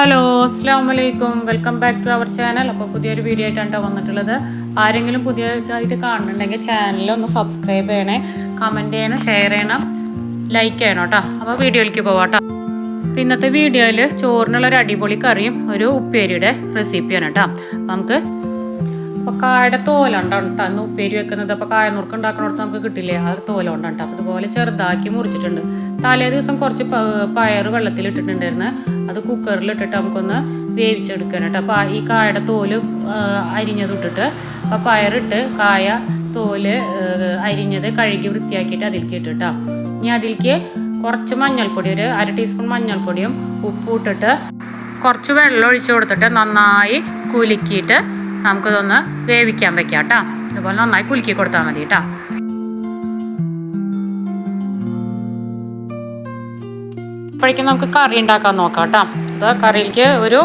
Hello അസ്സാം വലൈക്കും welcome back to our channel. അപ്പോൾ പുതിയൊരു വീഡിയോ ആയിട്ടാണ് ട്ടോ വന്നിട്ടുള്ളത്. ആരെങ്കിലും പുതിയതായിട്ട് കാണുന്നുണ്ടെങ്കിൽ ചാനൽ ഒന്ന് സബ്സ്ക്രൈബ് ചെയ്യണേ കമന്റ് ചെയ്യണം ഷെയർ ചെയ്യണം ലൈക്ക് ചെയ്യണം കേട്ടോ. അപ്പോൾ വീഡിയോയിലേക്ക് പോവാം കേട്ടോ. അപ്പോൾ ഇന്നത്തെ വീഡിയോയിൽ ചോറിനുള്ള ഒരു അടിപൊളി കറിയും ഒരു ഉപ്പേരിയുടെ റെസിപ്പിയാണ് കേട്ടോ. നമുക്ക് അപ്പോൾ കായുടെ തോലുണ്ടാണ് അന്ന് ഉപ്പേരി വെക്കുന്നത് അപ്പോൾ കായ നുറുക്ക് ഉണ്ടാക്കണോടത്ത് നമുക്ക് കിട്ടില്ലേ? ആ തോലുണ്ടാണ് അപ്പോൾ ഇതുപോലെ ചെറുതാക്കി മുറിച്ചിട്ടുണ്ട്. തലേ ദിവസം കുറച്ച് പയർ വെള്ളത്തിൽ ഇട്ടിട്ടുണ്ടായിരുന്നു. അത് കുക്കറിൽ ഇട്ടിട്ട് നമുക്കൊന്ന് വേവിച്ചെടുക്കണം കേട്ടോ. ഈ കായുടെ തോൽ അരിഞ്ഞത് ഇട്ടിട്ട് അപ്പോൾ പയറിട്ട് കായ തോൽ അരിഞ്ഞത് കഴുകി വൃത്തിയാക്കിയിട്ട് അതിലേക്ക് ഇട്ടിട്ടാ ഇനി അതിലേക്ക് കുറച്ച് മഞ്ഞൾപ്പൊടി ഒരു അര ടീസ്പൂൺ മഞ്ഞൾപ്പൊടിയും ഉപ്പും ഇട്ടിട്ട് കുറച്ച് വെള്ളം ഒഴിച്ചു കൊടുത്തിട്ട് നന്നായി കുലുക്കിയിട്ട് നമുക്കിതൊന്ന് വേവിക്കാൻ വെക്കാം കേട്ടോ ഇതുപോലെ നന്നായി കുലുക്കി കൊടുത്താൽ മതി കേട്ടോ അപ്പോഴേക്കും നമുക്ക് കറി ഉണ്ടാക്കാൻ നോക്കാം കേട്ടോ അപ്പോൾ കറിയിലേക്ക് ഒരു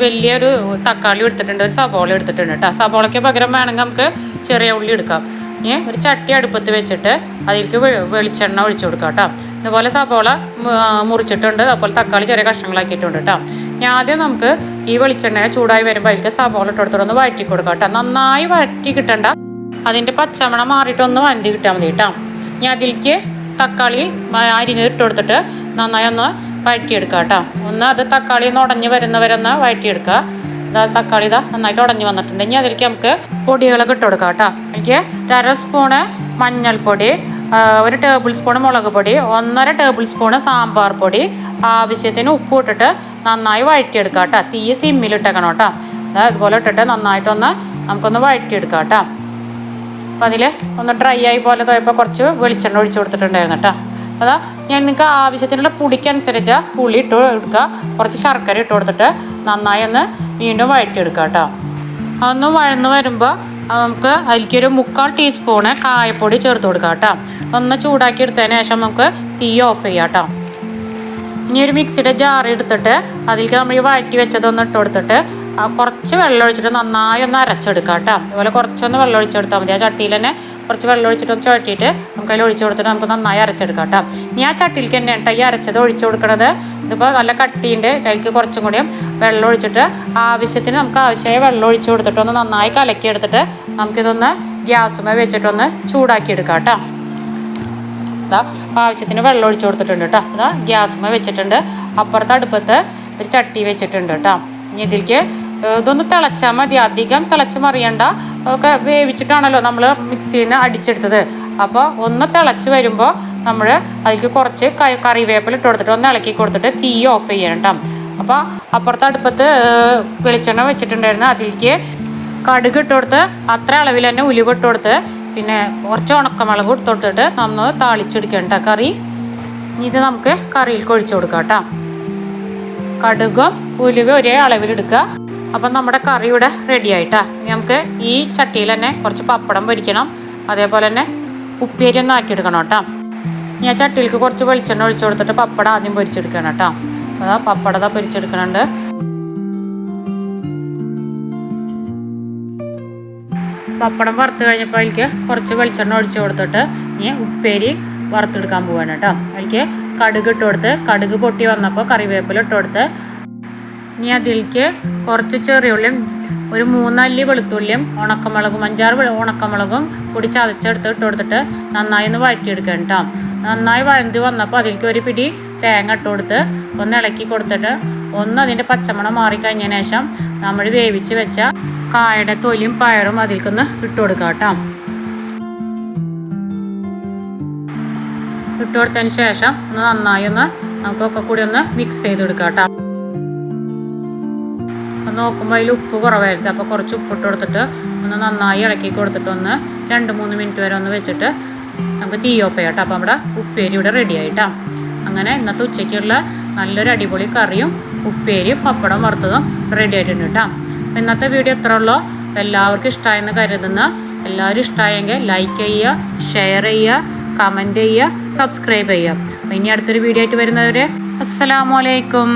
വലിയൊരു തക്കാളി എടുത്തിട്ടുണ്ട് ഒരു സബോള എടുത്തിട്ടുണ്ട് കേട്ടോ സബോളയ്ക്ക് പകരം വേണമെങ്കിൽ നമുക്ക് ചെറിയ ഉള്ളി എടുക്കാം. ഇനി ഒരു ചട്ടി അടുപ്പത്ത് വെച്ചിട്ട് അതിലേക്ക് വെളിച്ചെണ്ണ ഒഴിച്ചു കൊടുക്കാം കേട്ടോ ഇതുപോലെ ആ, മുറിച്ചിട്ടുണ്ട്. അതുപോലെ തക്കാളി ചെറിയ കഷ്ണങ്ങളാക്കിയിട്ടുണ്ട് കേട്ടോ ഇനി ആദ്യം നമുക്ക് ഈ വെളിച്ചെണ്ണ ചൂടായി വരുമ്പോൾ അതിലേക്ക് സബോള ഇട്ട് വഴറ്റി കൊടുക്കാം കേട്ടോ. നന്നായി വഴറ്റി കിട്ടണ്ട. അതിന്റെ പച്ചമണം മാറിയിട്ടൊന്ന് വണ്ടി കിട്ടാൽ മതി കേട്ടോ. ഞാൻ അതിലേക്ക് തക്കാളി അരിഞ്ഞത് ഇട്ട് കൊടുത്തിട്ട് നന്നായി ഒന്ന് വഴറ്റിയെടുക്കുക കേട്ടോ. ഒന്ന് അത് തക്കാളി ഒന്ന് ഉടഞ്ഞ് വരുന്നവരെ ഒന്ന് വഴറ്റിയെടുക്കുക. ഇതാ തക്കാളി ഇതാ നന്നായിട്ട് ഉടഞ്ഞ് വന്നിട്ടുണ്ട്. ഇനി അതിലേക്ക് നമുക്ക് പൊടികളൊക്കെ ഇട്ട് കൊടുക്കാം കേട്ടോ. എനിക്ക് അര സ്പൂണ് മഞ്ഞൾപ്പൊടി ഒരു ടേബിൾ സ്പൂൺ മുളക് പൊടി ഒന്നര ടേബിൾ സ്പൂണ് സാമ്പാർ പൊടി ആവശ്യത്തിന് ഉപ്പ് ഇട്ടിട്ട് നന്നായി വഴറ്റിയെടുക്കാം കേട്ടോ. തീ സിമ്മിലിട്ടേക്കണം കേട്ടോ. അതുപോലെ ഇട്ടിട്ട് നന്നായിട്ടൊന്ന് നമുക്കൊന്ന് വഴറ്റിയെടുക്കാം കേട്ടോ. അപ്പം അതിൽ ഒന്ന് ഡ്രൈ ആയി പോലെ തോയപ്പോൾ കുറച്ച് വെളിച്ചെണ്ണ ഒഴിച്ചു കൊടുത്തിട്ടുണ്ടായിരുന്നു കേട്ടോ. അതാ ഞാൻ നിങ്ങൾക്ക് ആവശ്യത്തിനുള്ള പുളിക്കനുസരിച്ച് പുളി ഇട്ട് എടുക്കുക കുറച്ച് ശർക്കര ഇട്ട് കൊടുത്തിട്ട് നന്നായി ഒന്ന് വീണ്ടും വഴറ്റിയെടുക്കുക കേട്ടോ. അതൊന്ന് വഴന്ന് വരുമ്പോൾ നമുക്ക് അതിലേക്കൊരു മുക്കാൽ ടീസ്പൂണ് കായപ്പൊടി ചേർത്ത് കൊടുക്കാം കേട്ടോ. ഒന്ന് ചൂടാക്കി എടുത്തതിന് ശേഷം നമുക്ക് തീ ഓഫ് ചെയ്യാം കേട്ടോ. ഇനി ഒരു മിക്സിയുടെ ജാർ എടുത്തിട്ട് അതിലേക്ക് നമ്മൾ ഈ വഴറ്റി വെച്ചതൊന്ന് ഇട്ട് കൊടുത്തിട്ട് കുറച്ച് വെള്ളം ഒഴിച്ചിട്ട് നന്നായി ഒന്ന് അരച്ചെടുക്കാം കേട്ടോ. അതുപോലെ കുറച്ചൊന്ന് വെള്ളം ഒഴിച്ചെടുത്താൽ മതി. ആ ചട്ടിയിൽ തന്നെ കുറച്ച് വെള്ളം ഒഴിച്ചിട്ട് ഒന്ന് ചുഴറ്റിയിട്ട് നമുക്ക് അതിൽ ഒഴിച്ചു കൊടുത്തിട്ട് നമുക്ക് നന്നായി അരച്ചെടുക്കാം കേട്ടോ. ഇനി ആ ചട്ടിയിലേക്ക് തന്നെ കേട്ടോ ഈ അരച്ചത് ഒഴിച്ചു കൊടുക്കണത്. ഇതിപ്പോൾ നല്ല കട്ടിയുണ്ട്. അതിലേക്ക് കുറച്ചും കൂടിയും വെള്ളം ഒഴിച്ചിട്ട് ആവശ്യത്തിന് നമുക്ക് ആവശ്യമായ വെള്ളം ഒഴിച്ചു കൊടുത്തിട്ട് ഒന്ന് നന്നായി കലക്കി എടുത്തിട്ട് നമുക്കിതൊന്ന് ഗ്യാസുമേ വെച്ചിട്ടൊന്ന് ചൂടാക്കി എടുക്കാം കേട്ടോ. ഇതാ ആവശ്യത്തിന് വെള്ളം ഒഴിച്ചു കൊടുത്തിട്ടുണ്ട് കേട്ടോ. ഇതാ ഗ്യാസ്മ വെച്ചിട്ടുണ്ട്. അപ്പുറത്ത് അടുപ്പത്ത് ഒരു ചട്ടി വെച്ചിട്ടുണ്ട് കേട്ടോ. ഇനി ഇതിലേക്ക് ഇതൊന്ന് തിളച്ചാൽ മതി. അധികം തിളച്ച് മറിയണ്ട. ഒക്കെ വേവിച്ചിട്ടാണല്ലോ നമ്മൾ മിക്സിന് അടിച്ചെടുത്തത്. അപ്പോൾ ഒന്ന് തിളച്ച് വരുമ്പോൾ നമ്മൾ അതിലേക്ക് കുറച്ച് കറിവേപ്പില ഇട്ട് കൊടുത്തിട്ട് ഒന്ന് ഇളക്കി കൊടുത്തിട്ട് തീ ഓഫ് ചെയ്യണം കേട്ടോ. അപ്പോൾ അപ്പുറത്തെ അടുപ്പത്ത് വെളിച്ചെണ്ണ വെച്ചിട്ടുണ്ടായിരുന്നു. അതിലേക്ക് കടുക് ഇട്ട് കൊടുത്ത് അത്ര അളവിൽ തന്നെ ഉലുവ ഇട്ട് കൊടുത്ത് പിന്നെ കുറച്ച് ഉണക്കമുളക് ഇട്ട് കൊടുത്തിട്ട് നമ്മൾ താളിച്ചെടുക്കണ്ട കറി. ഇത് നമുക്ക് കറിയിൽ കൊഴിച്ചു കൊടുക്കാം കേട്ടോ കടുകും ഉലുവ ഒരേ അളവിലെടുക്കുക. അപ്പം നമ്മുടെ കറി ഇവിടെ റെഡി ആയിട്ടാ നമുക്ക് ഈ ചട്ടിയിൽ തന്നെ കുറച്ച് പപ്പടം പൊരിക്കണം. അതേപോലെ തന്നെ ഉപ്പേരി ഒന്ന് ആക്കിയെടുക്കണം കേട്ടോ ഞാൻ ചട്ടിയിലേക്ക് കുറച്ച് വെളിച്ചെണ്ണ ഒഴിച്ചു കൊടുത്തിട്ട് പപ്പടം ആദ്യം പൊരിച്ചെടുക്കണം കേട്ടോ അതാ പപ്പടത ഇതാ പപ്പടം വറുത്ത് കഴിഞ്ഞപ്പോൾ അതിലേക്ക് കുറച്ച് വെളിച്ചെണ്ണ ഒഴിച്ച് കൊടുത്തിട്ട് ഇനി ഉപ്പേരി വറുത്തെടുക്കാൻ പോവാണ് കേട്ടോ. അതിലേക്ക് കടുക് ഇട്ട് കൊടുത്ത് കടുക് പൊട്ടി വന്നപ്പോൾ കറിവേപ്പില ഇട്ട് കൊടുത്ത് ഇനി അതിലേക്ക് കുറച്ച് ചെറിയുള്ളിയും ഒരു മൂന്നല്ലി വെളുത്തുള്ളിയും ഉണക്കമുളകും അഞ്ചാറ് ഉണക്കമുളകും പൊടി ചതച്ചെടുത്ത് ഇട്ട് കൊടുത്തിട്ട് നന്നായി ഒന്ന് വഴറ്റിയെടുക്കണം കേട്ടോ. നന്നായി വഴന്തി വന്നപ്പോൾ അതിലേക്ക് ഒരു പിടി തേങ്ങ ഇട്ട് കൊടുത്ത് ഒന്ന് ഇളക്കി കൊടുത്തിട്ട് ഒന്ന് അതിന്റെ പച്ചമണം മാറിക്കഴിഞ്ഞതിന് ശേഷം നമ്മൾ വേവിച്ച് വെച്ച കായയുടെ തൊലിയും പയറും അതിൽക്കൊന്ന് ഇട്ട് കൊടുക്കാം കേട്ടോ. ഇട്ട് കൊടുത്തതിന് ശേഷം ഒന്ന് നന്നായി ഒന്ന് നമുക്കൊക്കെ കൂടി ഒന്ന് മിക്സ് ചെയ്ത് കൊടുക്കാം കേട്ടോ. അപ്പം നോക്കുമ്പോൾ അതിൽ ഉപ്പ് കുറവായിരുന്നു. അപ്പോൾ കുറച്ച് ഉപ്പ് ഇട്ട് കൊടുത്തിട്ട് ഒന്ന് നന്നായി ഇളക്കി കൊടുത്തിട്ട് ഒന്ന് രണ്ട് മൂന്ന് മിനിറ്റ് വരെ ഒന്ന് വെച്ചിട്ട് നമുക്ക് തീ ഓഫ് ചെയ്യാം കേട്ടോ. അപ്പോൾ നമ്മുടെ ഉപ്പേരി ഇവിടെ റെഡി ആയിട്ടാ. അങ്ങനെ ഇന്നത്തെ ഉച്ചയ്ക്കുള്ള നല്ലൊരു അടിപൊളി കറിയും ഉപ്പേരിയും പപ്പടം വറുത്തതും റെഡി ആയിട്ടുണ്ട് കേട്ടോ. ഇന്നത്തെ വീഡിയോ എത്ര ഉള്ളോ? എല്ലാവർക്കും ഇഷ്ടമായെന്ന് കരുതുന്ന. എല്ലാവരും ഇഷ്ടമായെങ്കിൽ ലൈക്ക് ചെയ്യുക ഷെയർ ചെയ്യുക കമന്റ് ചെയ്യുക സബ്സ്ക്രൈബ് ചെയ്യുക. ഇനി അടുത്തൊരു വീഡിയോ ആയിട്ട് വരുന്നവരെ അസ്സലാമലൈക്കും